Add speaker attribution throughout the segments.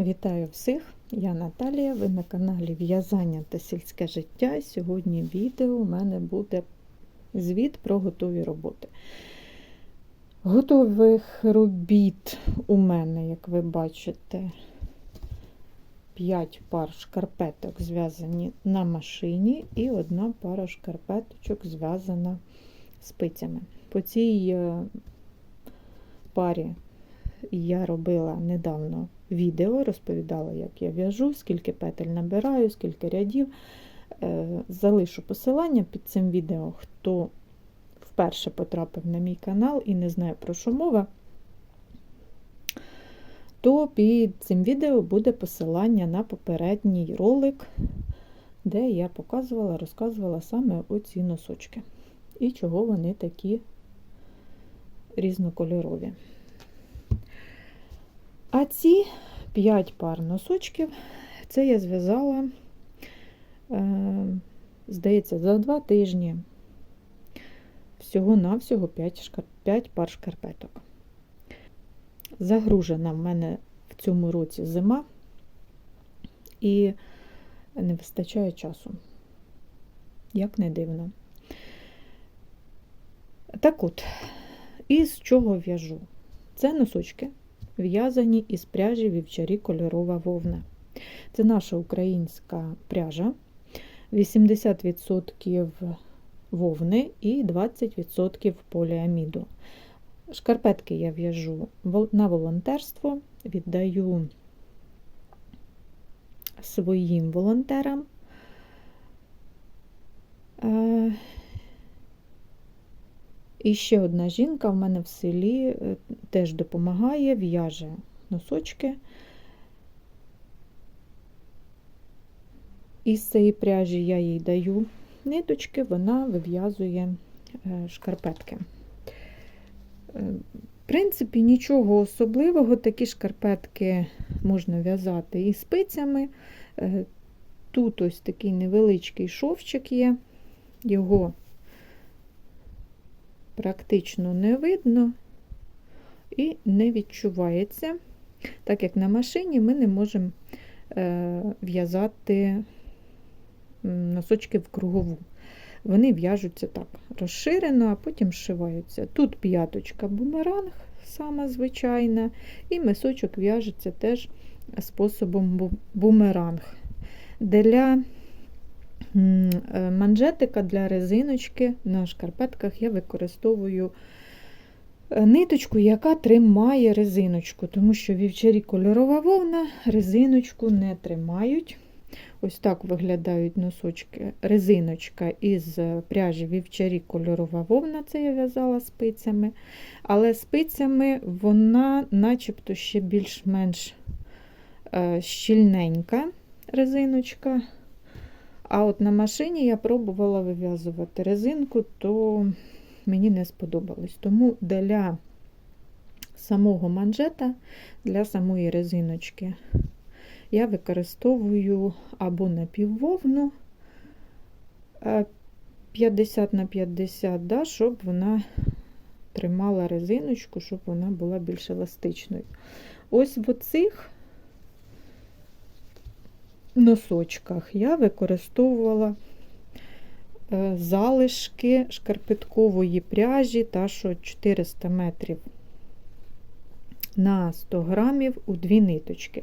Speaker 1: Вітаю всіх! Я Наталія, ви на каналі В'язання та сільське життя. Сьогодні відео у мене буде звіт про готові роботи. Готових робіт у мене, як ви бачите, 5 пар шкарпеток зв'язані на машині, і одна пара шкарпеточок зв'язана спицями. По цій е, парі я робила недавно відео, розповідала, як я в'яжу, скільки петель набираю, скільки рядів. Е, Залишу посилання під цим відео, хто вперше потрапив на мій канал і не знає, про що мова, то під цим відео буде посилання на попередній ролик, де я показувала, розказувала саме оці носочки. І чого вони такі різнокольорові. А ці 5 пар носочків, це я зв'язала, е, здається, за 2 тижні. Всього-навсього 5, 5 пар шкарпеток. Загружена в мене в цьому році зима і не вистачає часу. Як не дивно. Так от, із чого в'яжу? Це носочки в'язані із пряжі вівчарі кольорова вовна. Це наша українська пряжа, 80% вовни і 20% поліаміду. Шкарпетки я в'яжу на волонтерство, віддаю своїм волонтерам. І ще одна жінка в мене в селі е, теж допомагає, в'яже носочки. Із цієї пряжі я їй даю ниточки, вона вив'язує е, шкарпетки. Е, в принципі, нічого особливого, такі шкарпетки можна в'язати і спицями. Тут ось такий невеличкий шовчик є, його практично не видно і не відчувається, так як на машині ми не можемо е, в'язати носочки в кругову. Вони в'яжуться так розширено, а потім зшиваються. Тут п'яточка бумеранг, сама звичайна, і мисочок в'яжеться теж способом бумеранг. Для манжетика для резиночки на шкарпетках я використовую е, ниточку, яка тримає резиночку, тому що вівчарі кольорова вовна резиночку не тримають. Ось так виглядають носочки, резиночка із пряжі вівчарі кольорова вовна, це я в'язала спицями. Але спицями вона начебто ще більш-менш е, щільненька резиночка. А от на машині я пробувала вив'язувати резинку, то мені не сподобалось. Тому для самого манжета, для самої резиночки, я використовую або напіввовну 50 на 50, да, щоб вона тримала резиночку, щоб вона була більш еластичною. Ось в оцих носочках я використовувала е, залишки шкарпеткової пряжі, та що 400 метрів на 100 грамів у дві ниточки.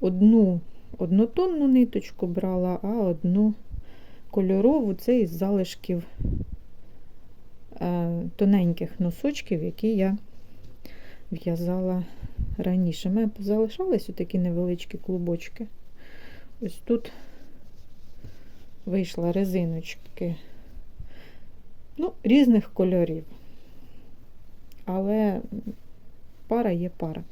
Speaker 1: Одну однотонну ниточку брала, а одну кольорову це із залишків е, тоненьких носочків, які я в'язала раніше. У мене залишались такі невеличкі клубочки. Ось тут вийшла резиночки, ну, різних кольорів. Але пара є пара.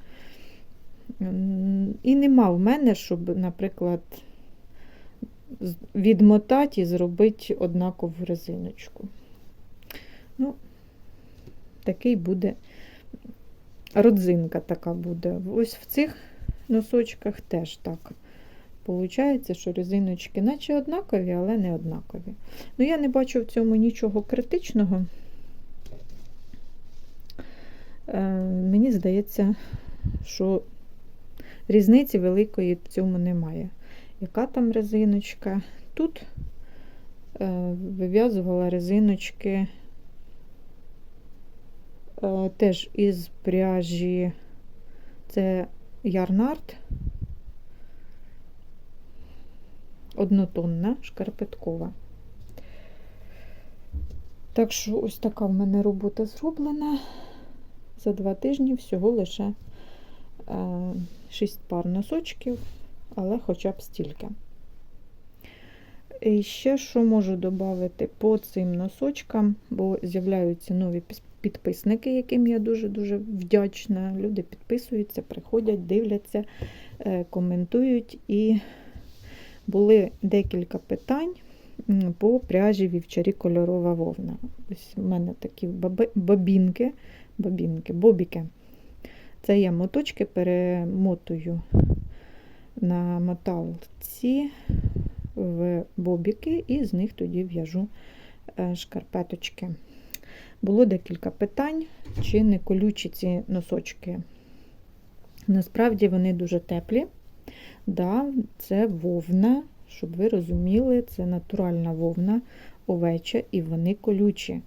Speaker 1: І нема в мене, щоб, наприклад, відмотати і зробити однакову резиночку. Ну, такий буде родзинка така буде. Ось в цих носочках теж так. Получається, що резиночки наче однакові, але не однакові. Ну, я не бачу в цьому нічого критичного. Е, Мені здається, що різниці великої в цьому немає. Яка там резиночка? Тут е, вив'язувала резиночки е, теж із пряжі, це ярнард, однотонна, шкарпеткова. Так що ось така в мене робота зроблена. За два тижні всього лише 6 пар носочків, але хоча б стільки. І ще що можу додати по цим носочкам, бо з'являються нові підписники, яким я дуже-дуже вдячна. Люди підписуються, приходять, дивляться, е, коментують. І були декілька питань по пряжі вівчарі кольорова вовна. Ось у мене такі бобінки, бобінки, бобіки. Це я моточки перемотую на моталці в бобіки, і з них тоді в'яжу е, шкарпеточки. Було декілька питань, чи не колючі ці носочки. Насправді вони дуже теплі. Да, Це вовна, щоб ви розуміли, це натуральна вовна овеча, і вони колючі.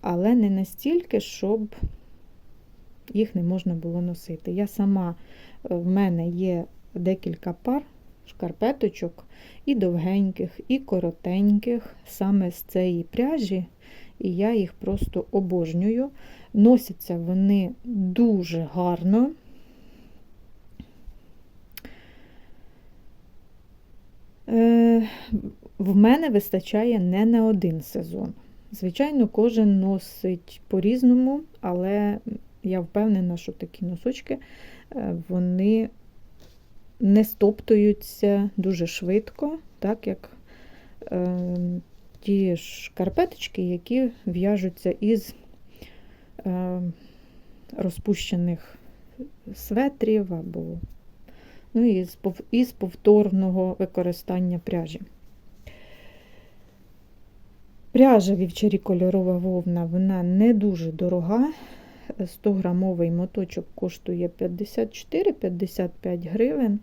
Speaker 1: Але не настільки, щоб їх не можна було носити. Я сама, е, в мене є декілька пар шкарпеточок, і довгеньких, і коротеньких, саме з цієї пряжі, і я їх просто обожнюю. Носяться вони дуже гарно. В мене вистачає не на один сезон. Звичайно, кожен носить по-різному, але я впевнена, що такі носочки е, вони не стоптуються дуже швидко, так як е, ті шкарпеточки, які в'яжуться із е, розпущених светрів або ну, із, із повторного використання пряжі. Пряжа вівчарі кольорова вовна, вона не дуже дорога. 100-грамовий моточок коштує 54-55 гривень.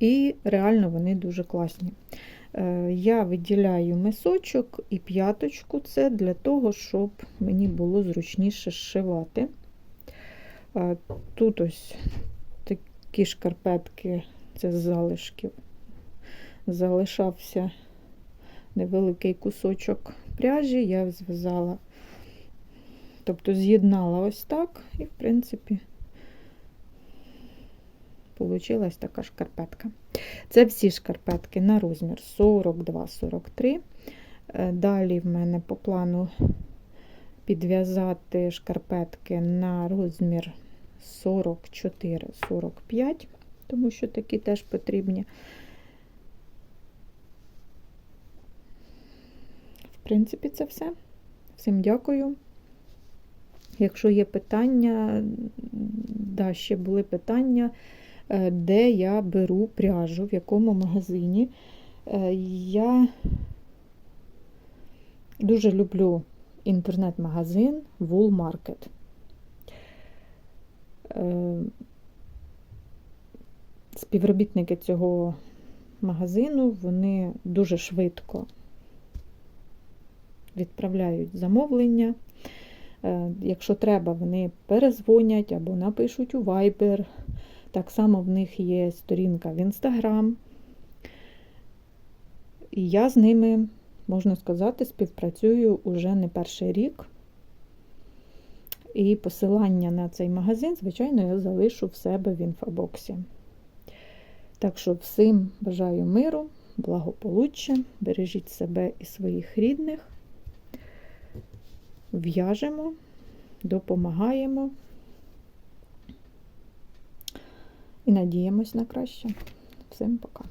Speaker 1: І реально вони дуже класні. Е, я виділяю мисочок і п'яточку це для того, щоб мені було зручніше зшивати. Тут ось такі шкарпетки, це з залишків, залишався невеликий кусочок пряжі, я зв'язала, тобто з'єднала ось так, і, в принципі, Получилась така шкарпетка. Це всі шкарпетки на розмір 42-43. Е, далі в мене по плану підв'язати шкарпетки на розмір 44-45, тому що такі теж потрібні. В принципі, це все. Всім дякую. Якщо є питання, да, ще були питання. Е, де я беру пряжу, в якому магазині. Е, я дуже люблю інтернет-магазин Wool Market. Е, співробітники цього магазину, вони дуже швидко відправляють замовлення. Якщо треба, вони перезвонять або напишуть у Viber, так само в них є сторінка в Інстаграм. І я з ними, можна сказати, співпрацюю уже не перший рік. І посилання на цей магазин, звичайно, я залишу в себе в інфобоксі. Так що всім бажаю миру, благополуччя, бережіть себе і своїх рідних, в'яжемо, допомагаємо. і надіємось на краще. Всім пока!